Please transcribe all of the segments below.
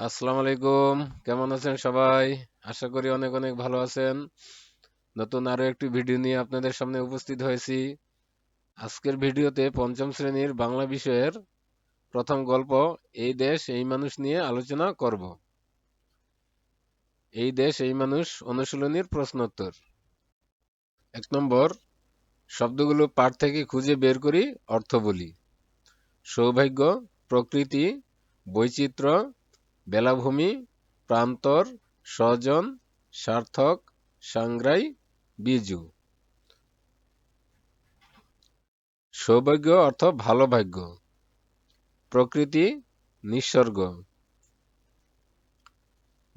আসসালামু আলাইকুম। কেমন আছেন সবাই? আশা করি অনেক অনেক ভালো আছেন। নতুন আরও একটি ভিডিও নিয়ে আপনাদের সামনে উপস্থিত হয়েছি। আজকের ভিডিওতে পঞ্চম শ্রেণির বাংলা বিষয়ের প্রথম গল্প, এই দেশ, এই মানুষ নিয়ে আলোচনা করব। এই দেশ, এই মানুষ অনুশীলনীর প্রশ্নোত্তর। এক নম্বর, শব্দগুলো পাঠ থেকে খুঁজে বের করি অর্থ বলি সৌভাগ্য, প্রকৃতি, বৈচিত্র্য বেলাভূমি, প্রান্তর, স্বজন, সার্থক, সাংগ্রাই, বিজু। সৌভাগ্য অর্থ ভালো ভাগ্য প্রকৃতি নিসর্গ।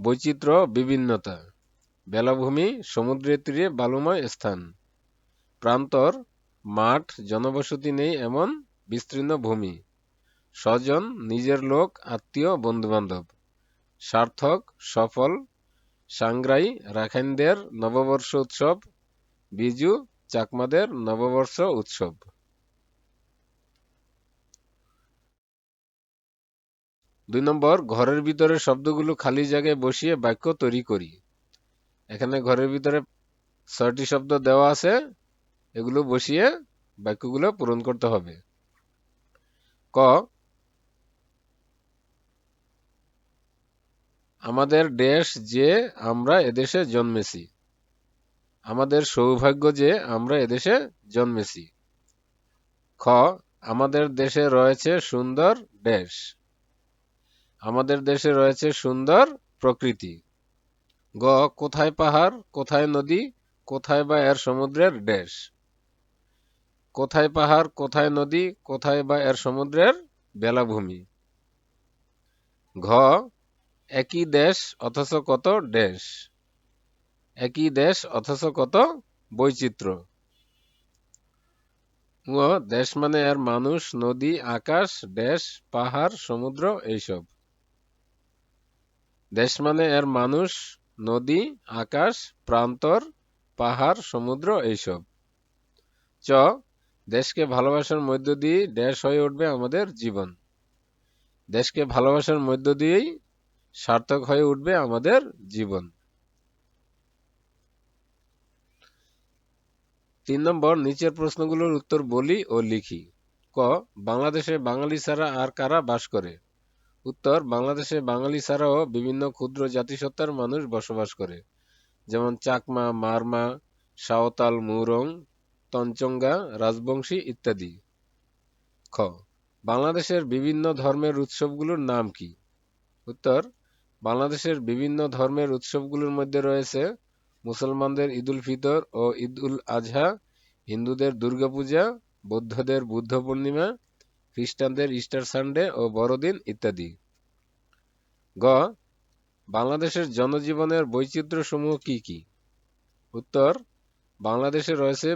বৈচিত্র্য বিভিন্নতা। বেলাভূমি সমুদ্রের তীরে বালুময় স্থান। প্রান্তর, মাঠ, জনবসতি নেই এমন বিস্তীর্ণ ভূমি। স্বজন, নিজের লোক, আত্মীয়, বন্ধুবান্ধব। সার্থক, সফল সাংগ্রাই রাখাইনদের নববর্ষ উৎসব, বিজু, চাকমাদের নববর্ষ উৎসব। দুই নম্বর, ঘরের ভিতরে শব্দগুলো খালি জায়গায় বসিয়ে বাক্য তৈরি করি। এখানে ঘরের ভিতরে ছয়টি শব্দ দেওয়া আছে, এগুলো বসিয়ে বাক্যগুলো পূরণ করতে হবে। ক আমাদের দেশ যে আমরা এদেশে জন্মেছি। আমাদের সৌভাগ্য যে আমরা এদেশে জন্মেছি। খ, আমাদের দেশে রয়েছে সুন্দর দেশ। আমাদের দেশে রয়েছে সুন্দর প্রকৃতি। গ, কোথায় পাহাড়, কোথায় নদী, কোথায় বা এর সমুদ্রের দেশ? কোথায় পাহাড়, কোথায় নদী, কোথায় বা এর সমুদ্রের বেলাভূমি? ঘ একই দেশ অথচ কত দেশ? একই দেশ অথচ কত বৈচিত্র্য? দেশ মানে এর মানুষ, নদী, আকাশ, দেশ, পাহাড়, সমুদ্র, এইসব। দেশ মানে এর মানুষ, নদী, আকাশ, প্রান্তর, পাহাড়, সমুদ্র, এইসব। চ, দেশকে ভালোবাসার মধ্য দিয়ে দেশ হয়ে উঠবে আমাদের জীবন। দেশকে ভালোবাসার মধ্য দিয়েই সার্থক হয়ে উঠবে আমাদের জীবন। তিন নম্বর, নিচের প্রশ্নগুলোর উত্তর বলি ও লিখি। ক, বাংলাদেশে বাঙালি ছাড়া আর কারা বাস করে? উত্তর, বাংলাদেশে বাঙালি ছাড়াও বিভিন্ন ক্ষুদ্র জাতিসত্তার মানুষ বসবাস করে। যেমন চাকমা, মারমা, সাঁওতাল, মুরং, তঞ্চঙ্গা, রাজবংশী ইত্যাদি। খ, বাংলাদেশের বিভিন্ন ধর্মের উৎসবগুলোর নাম কি? উত্তর বাংলাদেশের বিভিন্ন ধর্মের উৎসবগুলোর মধ্যে রয়েছে মুসলমানদের ঈদুল ফিতর ও ঈদ উল আজহা, হিন্দুদের দুর্গাপূজা, বৌদ্ধদের বুদ্ধ পূর্ণিমা, খ্রিস্টানদের ইস্টার সানডে ও বড়দিন ইত্যাদি। গ, বাংলাদেশের জনজীবনের বৈচিত্র্যসমূহ কি কি? উত্তর, বাংলাদেশে রয়েছে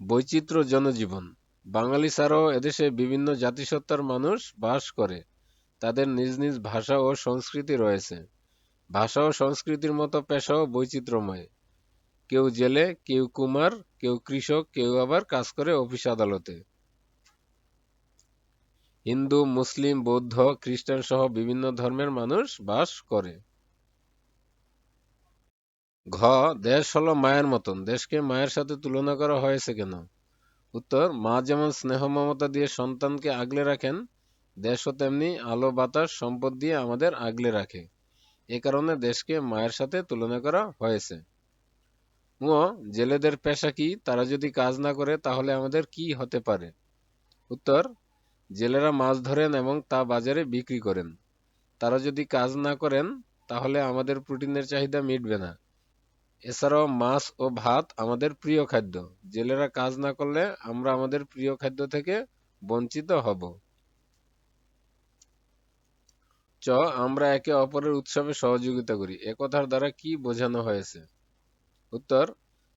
বৈচিত্র্য জনজীবন। বাঙালি ছাড়াও এদেশে বিভিন্ন জাতিসত্তার মানুষ বাস করে। তাদের নিজ নিজ ভাষা ও সংস্কৃতি রয়েছে। ভাষা ও সংস্কৃতির মতো পেশাও বৈচিত্র্যময়। কেউ জেলে, কেউ কুমার, কেউ কৃষক, কেউ আবার কাজ করে অফিস আদালতে। হিন্দু, মুসলিম, বৌদ্ধ, খ্রিস্টান সহ বিভিন্ন ধর্মের মানুষ বাস করে। ঘ, দেশ হলো মায়ের মতন। দেশকে মায়ের সাথে তুলনা করা হয়েছে কেন? উত্তর, মা যেমন স্নেহ মমতা দিয়ে সন্তানকে আগলে রাখেন দেশও তেমনি আলো, বাতাস, সম্পদ দিয়ে আমাদের আগলে রাখে। এ কারণে দেশকে মায়ের সাথে তুলনা করা হয়েছে। ও জেলেদের পেশা কি? তারা যদি কাজ না করে, তাহলে আমাদের কি হতে পারে? উত্তর, জেলেরা মাছ ধরেন এবং তা বাজারে বিক্রি করেন। তারা যদি কাজ না করেন, তাহলে আমাদের প্রোটিনের চাহিদা মিটবে না। এছাড়াও মাছ ও ভাত আমাদের প্রিয় খাদ্য। জেলেরা কাজ না করলে আমরা আমাদের প্রিয় খাদ্য থেকে বঞ্চিত হব। চ, আমরা একে অপরের উৎসবে সহযোগিতা করি। একথার দ্বারা কি বোঝানো হয়েছে? উত্তর,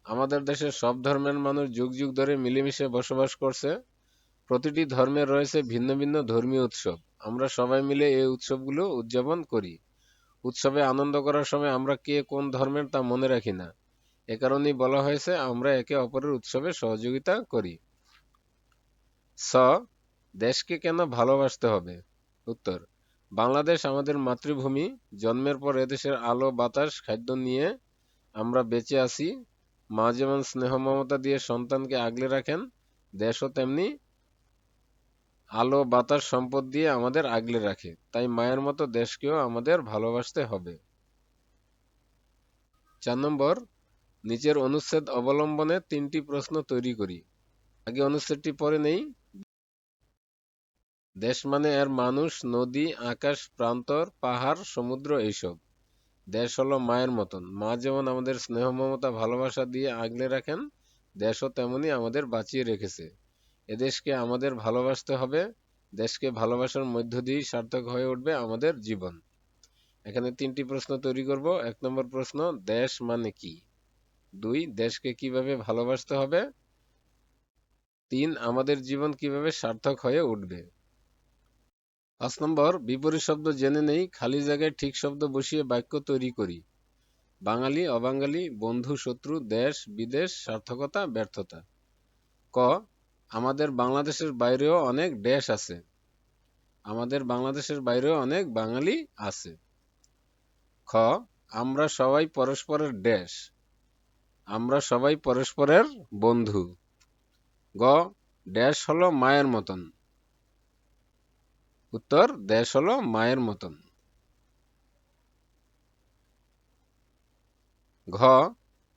আমাদের দেশের সব ধর্মের মানুষ যুগ যুগ ধরে মিলেমিশে বসবাস করছে। প্রতিটি ধর্মের রয়েছে ভিন্ন ভিন্ন ধর্মীয় উৎসব। আমরা সবাই মিলে এই উৎসবগুলো উদযাপন করি। উৎসবে আনন্দ করার সময় আমরা কে কোন ধর্মের তা মনে রাখি না। এ কারণেই বলা হয়েছে, আমরা একে অপরের উৎসবে সহযোগিতা করি। স, দেশকে কেন ভালোবাসতে হবে? উত্তর বাংলাদেশ আমাদের মাতৃভূমি। জন্মের পর এদেশের আলো, বাতাস, খাদ্য নিয়ে আমরা বেঁচে আছি। মা যেমন স্নেহ মমতা দিয়ে সন্তানকে আগলে রাখেন, দেশও তেমনি আলো, বাতাস, সম্পদ দিয়ে আমাদের আগলে রাখে। তাই মায়ের মতো দেশকেও আমাদের ভালোবাসতে হবে। চার নম্বর নিচের অনুচ্ছেদ অবলম্বনে তিনটি প্রশ্ন তৈরি করি। আগে অনুচ্ছেদটি পরে নেই। দেশ মানে এর মানুষ, নদী, আকাশ, প্রান্তর, পাহাড়, সমুদ্র এইসব। দেশ হলো মায়ের মতন। মা যেমন আমাদের স্নেহ, মমতা, ভালোবাসা দিয়ে আগলে রাখেন, দেশও তেমনি আমাদের বাঁচিয়ে রেখেছে। এদেশকে আমাদের ভালোবাসতে হবে, দেশকে ভালোবাসার মধ্য দিয়েই সার্থক হয়ে উঠবে আমাদের জীবন। এখানে তিনটি প্রশ্ন তৈরি করব। এক নম্বর প্রশ্ন, দেশ মানে কি? দুই, দেশকে কীভাবে ভালোবাসতে হবে? তিন, আমাদের জীবন কীভাবে সার্থক হয়ে উঠবে? পাঁচ নম্বর, বিপরীত শব্দ জেনে নেই, খালি জায়গায় ঠিক শব্দ বসিয়ে বাক্য তৈরি করি। বাঙালি, অবাঙালি, বন্ধু, শত্রু, দেশ, বিদেশ, সার্থকতা, ব্যর্থতা। ক, আমাদের বাংলাদেশের বাইরেও অনেক দেশ আছে। আমাদের বাংলাদেশের বাইরেও অনেক বাঙালি আছে। খ, আমরা সবাই পরস্পরের দেশ। আমরা সবাই পরস্পরের বন্ধু। গ ড্যাশ হলো মায়ের মতন। উত্তর, দেশ হলো মায়ের মতন। ঘ,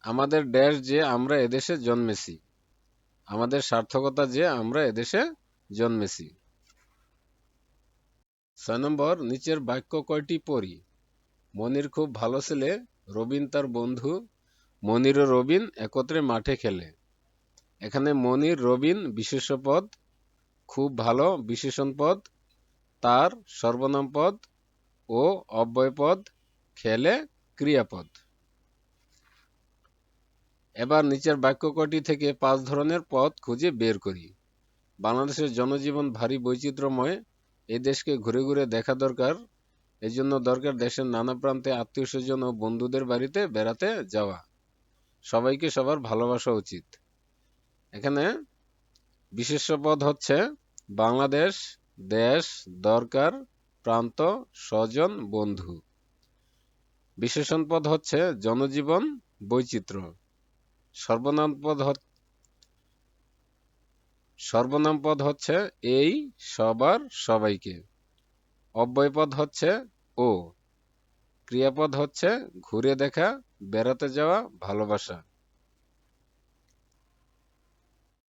আমাদের দেশ যে আমরা এদেশে জন্মেছি। আমাদের সার্থকতা যে আমরা এদেশে জন্মেছি। ছয় নম্বর, নিচের বাক্য কয়টি পড়ি? মনির খুব ভালো ছেলে, রবিন তার বন্ধু। মনির ও রবিন একত্রে মাঠে খেলে। এখানে মনির, রবিন বিশেষ্য পদ, খুব ভালো বিশেষণ পদ তার সর্বনাম পদ ও অব্যয়পদ খেলে ক্রিয়াপদ। এবার নিচের বাক্য কটি থেকে পাঁচ ধরনের পদ খুঁজে বের করি। বাংলাদেশের জনজীবন ভারী বৈচিত্র্যময় এই দেশকে ঘুরে ঘুরে দেখা দরকার, এজন্য দরকার দেশের নানা প্রান্তে আত্মীয় স্বজন ও বন্ধুদের বাড়িতে বেড়াতে যাওয়া। সবাইকে সবার ভালোবাসা উচিত। এখানে বিশেষ্য পদ হচ্ছে বাংলাদেশ দেশ, দরকার, প্রান্ত, স্বজন, বন্ধু। বিশেষণ পদ হচ্ছে জনজীবন, বৈচিত্র্য। সর্বনাম পদ সর্বনাম পদ হচ্ছে এই, সবার, সবাইকে। অব্যয় পদ হচ্ছে ও। ক্রিয়াপদ হচ্ছে ঘুরে দেখা, বেড়াতে যাওয়া, ভালোবাসা।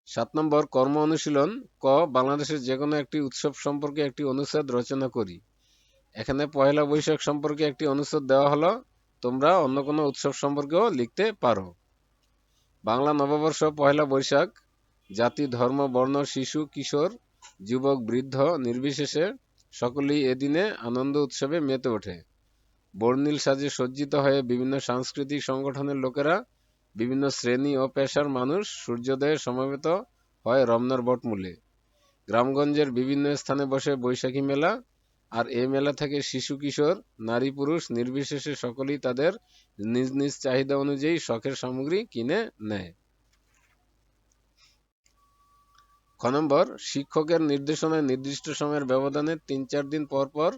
সাত নম্বর, কর্ম অনুশীলন, ক, বাংলাদেশের যে কোনো একটি উৎসব সম্পর্কে একটি অনুচ্ছেদ রচনা করি। এখানে পয়লা বৈশাখ সম্পর্কে একটি অনুচ্ছেদ দেওয়া হলো, তোমরা অন্য কোনো উৎসব সম্পর্কেও লিখতে পারো। বাংলা নববর্ষ, পয়লা বৈশাখ, জাতি, ধর্ম, বর্ণ, শিশু, কিশোর, যুবক, বৃদ্ধ, নির্বিশেষে সকলেই এদিনে আনন্দ উৎসবে মেতে ওঠে। বর্ণিল সাজে সজ্জিত হয়ে বিভিন্ন সাংস্কৃতিক সংগঠনের লোকেরা বিভিন্ন শ্রেণি ও পেশার মানুষ সূর্যোদয়ে সমবেত হয় রমনার বটমূলে। গ্রামগঞ্জের বিভিন্ন স্থানে বসে বৈশাখী মেলা আর এ মেলা থেকে শিশু, কিশোর, নারী, পুরুষ নির্বিশেষে সকলেই তাদের নিজ নিজ চাহিদা অনুযায়ী শখের সামগ্রী কিনে নেয়। খ নম্বর, শিক্ষকের নির্দেশনায় নির্দিষ্ট সময়ের ব্যবধানে তিন চার দিন পর পর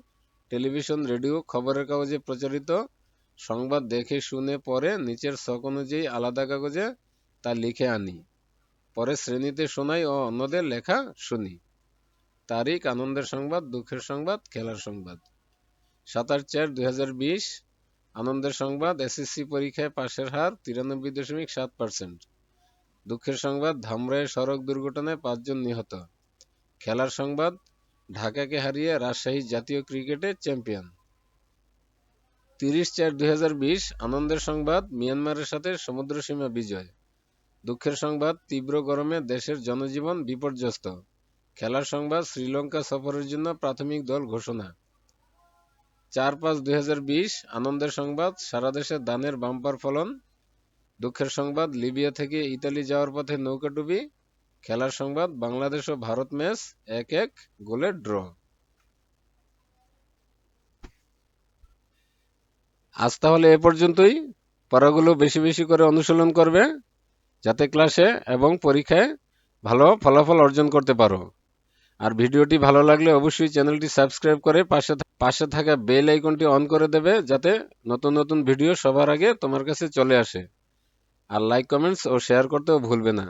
টেলিভিশন, রেডিও, খবরের কাগজে প্রচারিত সংবাদ দেখে শুনে পরে নিচের শখ অনুযায়ী আলাদা কাগজে তা লিখে আনি। পরে শ্রেণীতে শোনাই ও অন্যদের লেখা শুনি। তারিখ, আনন্দের সংবাদ, দুঃখের সংবাদ, খেলার সংবাদ। সাতাশ চার দুই আনন্দের সংবাদ এসএসসি পরীক্ষায় পাশের হার তিরানব্বই দশমিক সাত পার্সেন্ট। দুঃখের সংবাদ ধামরাইয়ের সড়ক দুর্ঘটনায় পাঁচজন নিহত। খেলার সংবাদ, ঢাকাকে হারিয়ে রাজশাহী জাতীয় ক্রিকেটে চ্যাম্পিয়ন। তিরিশ চার দুই আনন্দের সংবাদ, মিয়ানমারের সাথে সমুদ্রসীমা বিজয়। দুঃখের সংবাদ, তীব্র গরমে দেশের জনজীবন বিপর্যস্ত। খেলার সংবাদ, শ্রীলঙ্কা সফরের জন্য প্রাথমিক দল ঘোষণা। চার পাঁচ দুই আনন্দের সংবাদ, সারা দেশে ধানের বাম্পার ফলন। দুঃখের সংবাদ, লিবিয়া থেকে ইতালি যাওয়ার পথে নৌকাডুবি খেলার সংবাদ, বাংলাদেশ ও ভারত ম্যাচ, এক এক গোলে ড্র। আজ তাহলে এ পর্যন্তই। পড়াগুলো বেশি বেশি করে অনুশীলন করবে, যাতে ক্লাসে এবং পরীক্ষায় ভালো ফলাফল অর্জন করতে পারো। আর ভিডিওটি ভালো লাগলে অবশ্যই চ্যানেলটি সাবস্ক্রাইব করে পাশে পাশে থাকা বেল আইকনটি অন করে দেবে, যাতে নতুন নতুন ভিডিও সবার আগে তোমার কাছে চলে আসে। আর লাইক, কমেন্টস ও শেয়ার করতেও ভুলবে না।